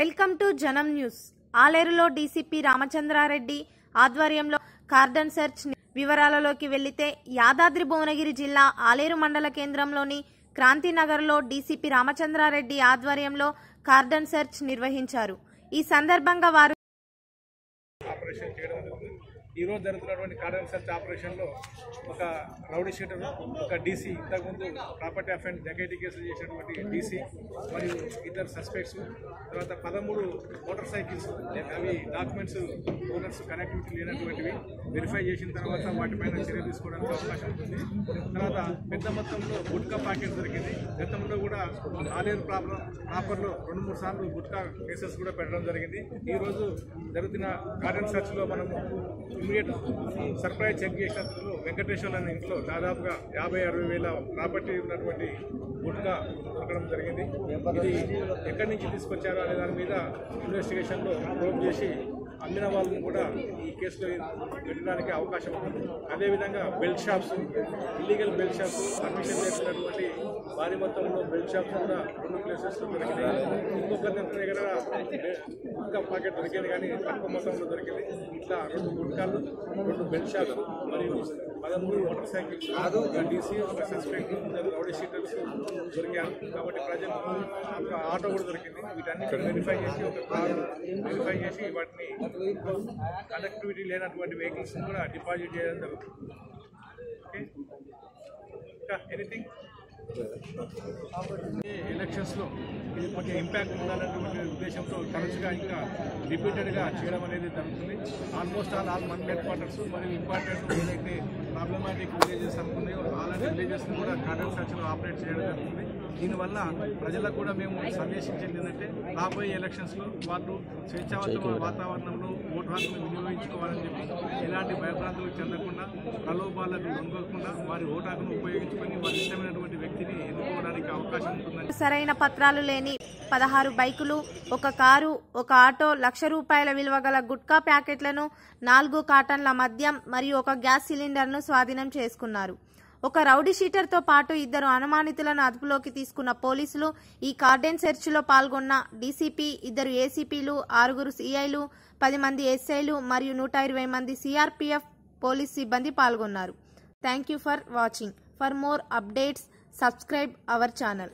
Welcome to Janam news. ఆలేరులో DCP Ramachandra Reddy ఆధ్వర్యంలో cordon search వివరాలలోకి వెళ్ళితే యాదాద్రి భువనగిరి జిల్లా ఆలేరు మండల కేంద్రంలోని క్రాంతినగర్లో డీసీపీ రామచంద్రారెడ్డి ఆధ్వర్యంలో కార్డన్ సెర్చ్ నిర్వహించారు. ఈ సందర్భంగా వారు ఆపరేషన్ చేయడం జరుగుతుంది. ఈ రోజు జరుగుతున్నటువంటి కార్డన్ సెర్చ్ ఆపరేషన్లో ఒక రౌడీ షీటర్ ఒక డీసీ ఇంతకుముందు ప్రాపర్టీ అఫెండ్ జగైటీ కేసులు చేసినటువంటి డీసీ మరియు ఇద్దరు సస్పెక్ట్స్ తర్వాత పదమూడు మోటార్ సైకిల్స్ అవి డాక్యుమెంట్స్ ఓనర్స్ కనెక్టివిటీ లేనటువంటివి వెరిఫై చేసిన తర్వాత వాటిపైన చర్య తీసుకోవడానికి అవకాశం ఉంటుంది. తర్వాత పెద్ద మొత్తంలో గుట్కా ప్యాకెట్ దొరికింది. గతంలో కూడా ఆలేరు ప్రాపర్ ప్రాపర్లో రెండు మూడు సార్లు గుట్కా కేసెస్ కూడా పెట్టడం జరిగింది. ఈ రోజు జరుగుతున్న గార్డెన్ సర్చ్ మనము ఇమీడియట్ సర్ప్రైజ్ చెక్ చేసినప్పుడు వెంకటేశ్వర అనే ఇంట్లో దాదాపుగా యాభై అరవై వేల ప్రాపర్టీ ఉన్నటువంటి గుట్కా దొరకడం జరిగింది. ఇది ఎక్కడి నుంచి తీసుకొచ్చారో అనే దాని మీద ఇన్వెస్టిగేషన్లో ప్రోబ్ చేసి అమ్మిన వాళ్ళని కూడా ఈ కేసులో పెట్టడానికి అవకాశం ఉంది. అదేవిధంగా belt shops illegal belt shops permission లేకున్నటువంటి భారీ మొత్తంలో బెల్ట్ షాప్స్ కూడా రెండు ప్లేసెస్లో దొరికినాయి. ఇంకొక దగ్గర ఇంకా పాకెట్ దొరికింది కానీ తక్కువ మొత్తంలో దొరికింది. ఇట్లా రెండు గుట్కాలు రెండు బెల్ట్ షాప్స్ మరియు పదమూడు మోటార్ సైకిల్స్ ఒక డీసీ ఒక సస్పెక్ట్ ఇద్దరు రౌడీ షీటర్స్ దొరికారు కాబట్టి ప్రజలు ఒక ఆటో కూడా దొరికింది వీటన్నిటిని వెరిఫై చేసి ఒక కారు వెరిఫై చేసి వాటిని కనెక్టివిటీ లేనటువంటి వెహికల్స్ కూడా డిపాజిట్ చేయడం జరుగుతుంది ఓకే ఇంకా ఎనీథింగ్ ఎలక్షన్స్లో ఇది కొంచెం ఇంపాక్ట్ ఉండాలనేటువంటి ఉద్దేశంతో తరచుగా ఇంకా రిపీటెడ్గా చేయడం అనేది జరుగుతుంది. ఆల్మోస్ట్ ఆల్ ఆల్ మన హెడ్ క్వార్టర్స్ మరియు ఇంపార్టెంట్ ఏదైతే ప్రాబ్లమాటిక్ విలేజెస్ అనుకున్నాయో అలాంటి విలేజెస్ని కూడా కార్డన్ సర్చ్లో ఆపరేట్ చేయడం జరుగుతుంది. దీనివల్ల ప్రజలకు కూడా మేము సందేశించేది ఏంటంటే రాబోయే ఎలక్షన్స్లో వాళ్ళు స్వేచ్ఛావంతమైన వాతావరణంలో ఓటు హక్కును ఉపయోగించుకోవాలని చెప్పి ఎలాంటి భయభ్రాంతులకు చెందకుండా ప్రలోభాలకు లొంగకుండా వారి ఓటాకును హక్కును ఉపయోగించుకొని వారి ఇష్టమైనటువంటి వ్యక్తిని ఎన్నుకోవడానికి అవకాశం ఉంటుందని సరైన పత్రాలు లేని పదహారు బైకులు ఒక కారు ఒక ఆటో లక్ష రూపాయల విలువ గల గుట్కా ప్యాకెట్లను నాలుగు కాటన్ల మద్యం మరియు ఒక గ్యాస్ సిలిండర్ను స్వాధీనం చేసుకున్నారు. ఒక రౌడీ షీటర్తో పాటు ఇద్దరు అనుమానితులను అదుపులోకి తీసుకున్న పోలీసులు ఈ కార్డెన్ సెర్చ్లో పాల్గొన్న డీసీపీ ఇద్దరు ఏసీపీలు ఆరుగురు సీఐలు పది మంది ఎస్ఐలు మరియు నూట ఇరవై మంది సీఆర్పీఎఫ్ పోలీస్ సిబ్బంది పాల్గొన్నారు. Thank you for watching. For more updates subscribe our channel.